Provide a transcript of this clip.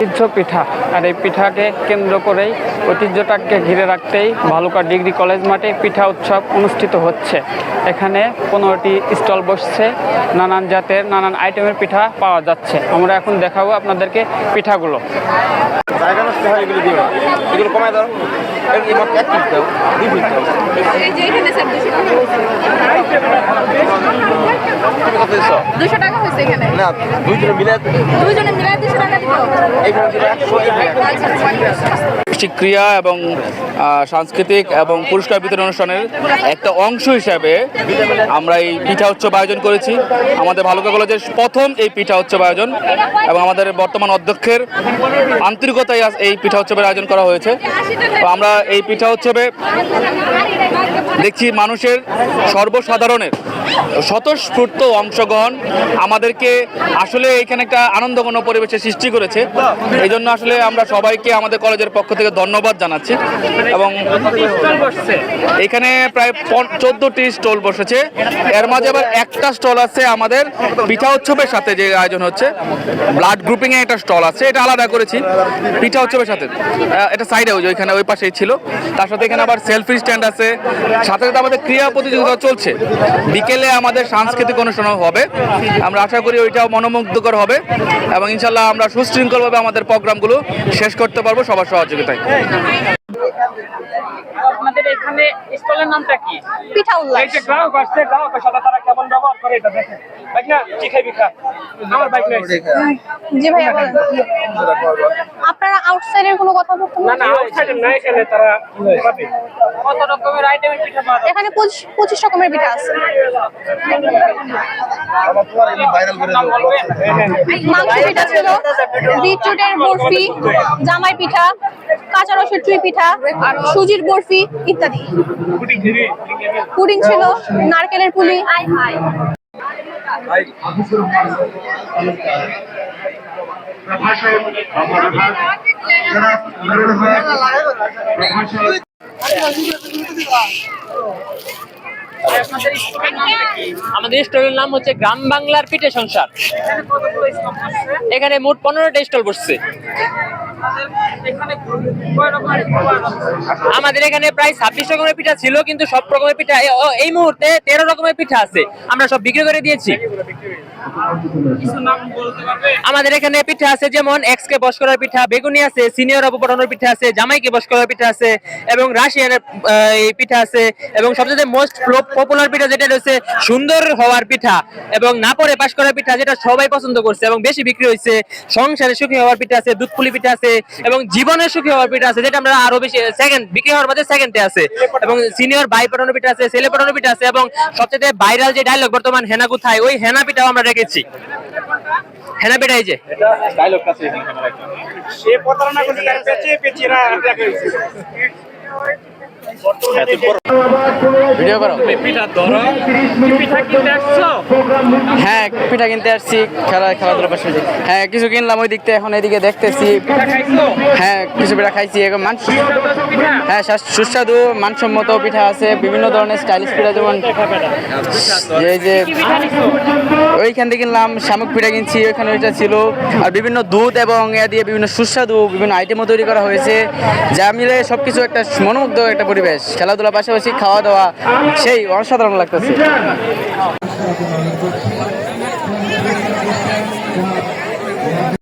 ঐতিহ্য পিঠা। আর এই পিঠাকে কেন্দ্র করেই ঐতিহ্যটাকে ঘিরে রাখতেই ভালুকা ডিগ্রি কলেজ মাঠে পিঠা উৎসব অনুষ্ঠিত হচ্ছে। এখানে পনেরোটি স্টল বসছে নানান জাতের নানান আইটেমের পিঠা পাওয়া যাচ্ছে। আমরা এখন দেখাবো আপনাদেরকে পিঠাগুলো। হয় এগুলো কমায় দাও এর এই মাত্র এক পিস দাও দুই পিস দাও এই যে এখানে টাকা এখানে। না দুইজনে মিলাই টাকা দিব দিলে সাংস্কৃতিক ক্রিয়া এবং সাংস্কৃতিক এবং পুরস্কার বিতরণ অনুষ্ঠানের একটা অংশ হিসাবে আমরা এই পিঠা উৎসব আয়োজন করেছি। আমাদের ভালুকা কলেজের প্রথম এই পিঠা উৎসব আয়োজন এবং আমাদের বর্তমান অধ্যক্ষের আন্তরিকতায় আজ এই পিঠা উৎসবের আয়োজন করা হয়েছে। তো আমরা এই পিঠা উৎসবে দেখছি মানুষের সর্বসাধারণের স্বতঃস্ফূর্ত অংশগ্রহণ আমাদেরকে আসলে এখানে একটা আনন্দঘন পরিবেশের সৃষ্টি করেছে। এই জন্য আসলে আমরা সবাইকে আমাদের কলেজের পক্ষ থেকে ধন্যবাদ জানাচ্ছি এবং এখানে প্রায় চোদ্দটি স্টল বসেছে। এর মাঝে আবার একটা স্টল আছে আমাদের পিঠা উৎসবের সাথে যে আয়োজন হচ্ছে। ব্লাড গ্রুপিং এ একটা স্টল আছে, এটা আলাদা করেছি পিঠা উৎসবের সাথে। এটা সাইডে ওই ওইখানে ওই পাশেই ছিল। তার সাথে এখানে আবার সেলফি স্ট্যান্ড আছে। সাথে সাথে আমাদের ক্রীড়া প্রতিযোগিতা চলছে। বিকেলে আমাদের সাংস্কৃতিক অনুষ্ঠান হবে। আমরা আশা করি ওইটাও মনোমুগ্ধকর হবে এবং ইনশাল্লাহ আমরা সুশৃঙ্খলভাবে আমাদের প্রোগ্রামগুলো শেষ করতে পারব সবার সহযোগিতায়। আপনাদের এখানে স্টলের নামটা কি? পিঠা উল্লাস এই যে গ্রাহক আসছে গাও সাথে তারা কেমন ব্যবহার করে এটা দেখেন। বাইক না? কি খাইবি খা। আমার বাইক নেই। জি ভাইয়া বলেন। আপনারা আউটসাইডের কোনো কথা বলতে না না আউটসাইডে না এখানে তারা পাবে কত রকমের আইটেমের পিঠা পাওয়া এখানে পঁচিশ পঁচিশ রকমের পিঠা আছে। মাংস পিঠা ছিল বিটরুটের বরফি জামাই পিঠা কাঁচা রসের চুই পিঠা সুজির বরফি ইত্যাদি। পুডিং ছিল নারকেলের পুলি। আমাদের স্টলের নাম হচ্ছে গ্রাম বাংলার পিঠে সংসার এখানে মোট পনেরোটা স্টল বসছে। আমাদের এখানে প্রায় ছাব্বিশ রকমের পিঠা ছিল, কিন্তু সব রকমের পিঠা এই মুহূর্তে তেরো রকমের পিঠা আছে। আমরা সব বিক্রি করে দিয়েছি। আমাদের এখানে পিঠা আছে যেমন এক্স কে বস করার পিঠা, বেগুনি আছে, সিনিয়র অপ পাঠানোর পিঠা আছে, জামাইকে বস করার পিঠা আছে, এবং রাশিয়ানের পিঠা আছে, এবং সবচেয়ে মোস্ট পপুলার পিঠা যেটা রয়েছে, সুন্দর হওয়ার পিঠা, এবং না পরে পাশ করার পিঠা যেটা সবাই পছন্দ করছে, এবং বেশি বিক্রি হয়েছে, সংসারে সুখী হওয়ার পিঠা আছে দুধ পুলি পিঠা আছে, এবং জীবনের সুখী হওয়ার পিঠা আছে, যেটা আমরা আরও বেশি সেকেন্ড বিক্রি হওয়ার মধ্যে সেকেন্ডে আছে, এবং সিনিয়র ভাই পাঠানোর পিঠা আছে, ছেলে পাঠানোর পিঠা আছে, এবং সবচেয়ে ভাইরাল যে ডায়লগ বর্তমান হেনা কোথায়, ওই হেনা পিঠাও আমরা রেখেছি হেনা বেটা এই যে। সে ভিডিও করো পিঠা ধরো। পিঠা কিনতে আসছো? হ্যাঁ পিঠা কিনতে আসছি খেলা খেলাধুলার পাশে হ্যাঁ কিছু কিনলাম ওই দিক থেকে এখন এদিকে দেখতেছি। হ্যাঁ কিছু পিঠা খাইছি এখন মান হ্যাঁ সুস্বাদু মানসম্মত পিঠা আছে বিভিন্ন ধরনের স্টাইলিশ পিঠা যেমন এই যে ওইখান থেকে কিনলাম শামুক পিঠা কিনছি ওইখানে ওইটা ছিল। আর বিভিন্ন দুধ এবং এ দিয়ে বিভিন্ন সুস্বাদু বিভিন্ন আইটেমও তৈরি করা হয়েছে। যা মিলে সব কিছু একটা মনোমুগ্ধ একটা পরিবেশ। খেলাধুলার পাশাপাশি খাওয়া দাওয়া সেই অসাধারণ লাগতেছে।